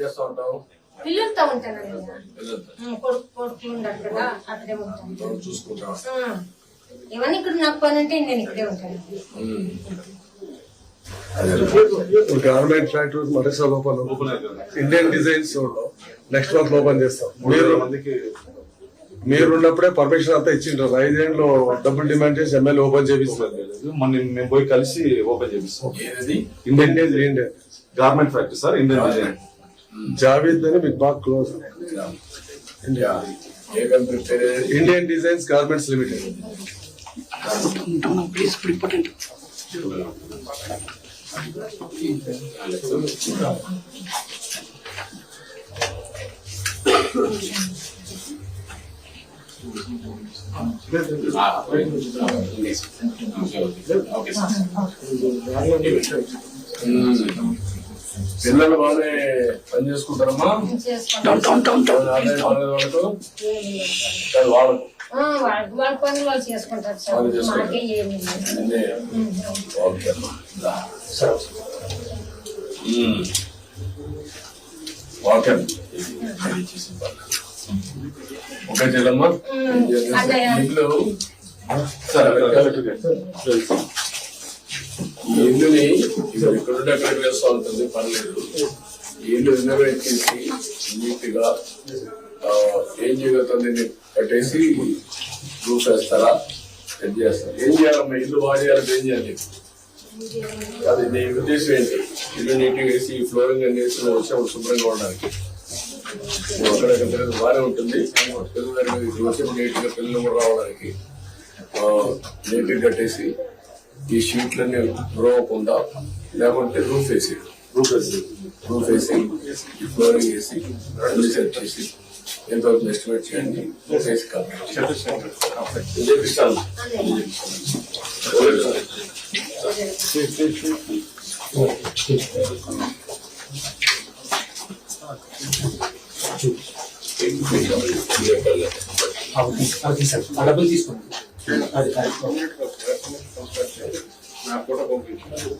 చేస్తా ఉంటావు? పిల్లలతో ఉంటానండి కొడుకు కదా అక్కడే ఉంటాను చూసుకుంటావా? ఇక్కడ నాకు పని అంటే నేను ఇక్కడే ఉంటాను. Garment factory మరసలు open Indian designs next month open చేస్తాం. మీరు మందికి మీరు ఉన్నప్పుడే పర్మిషన్ అంతా ఇచ్చిండ్రు. ఐదేళ్ళు డబ్బులు డిమాండ్ చేసి ఎమ్మెల్యే ఓపెన్ చేపిస్తారు. మేము పోయి కలిసి ఓపెన్ చేపిస్తాం. Indian garment factory sir Indian design. Javed ने big boss close India Indian design garments limited please put it. Okay. Okay. పిల్లలు బాగానే పని చేసుకుంటారమ్మా. వాళ్ళకు. వాళ్ళ వాళ్ళ వాళ్ళు చేసుకుంటారు సార్. వాళ్ళు. మాకే ఏమీ. ఓకే అమ్మా. ఓకే. ఓకే చెల్లమ్మా. ఇల్లు సరే. ఇల్లుని ఇప్పుడు ఇక్కడ ఉండి అక్కడికి వేస్తూ ఉంటుంది పర్లేదు ఇల్లు రినోవేట్ చేసి నీట్గా ఏం చేయగలుగుతుంది కట్టేసి రూఫ్ వేస్తారా? సెట్ చేస్తారు? ఏం చేయాలమ్మా? ఇల్లు బాగా ఏం చేయాలి? అది నీ ఉద్దేశం ఏంటి? ఇల్లు నీట్గా వేసి ఫ్లోరింగ్ అని వేసి వచ్చినప్పుడు శుభ్రంగా ఉండడానికి. అక్కడక్కడ తిరగదు బాగానే ఉంటుంది. పిల్లలు వచ్చేప్పుడు నీట్గా పిల్లలు కూడా రావడానికి నీట్గా కట్టేసి ఈ షీట్లన్నీ గ్రో అవ్వకుండా లేకుంటే రూఫ్ వేసి రూప్ వేసి రూఫ్ వేసి ఫ్లోరింగ్ వేసి అన్ని సెట్ చేసి ఎంత అవుతుంది ఎస్టిమేట్ చేయండి. వేసి కంప్లీట్ ఇదే ఇస్తాను డబ్బులు తీసుకోండి అది అది నా ఫోటో పంపించాను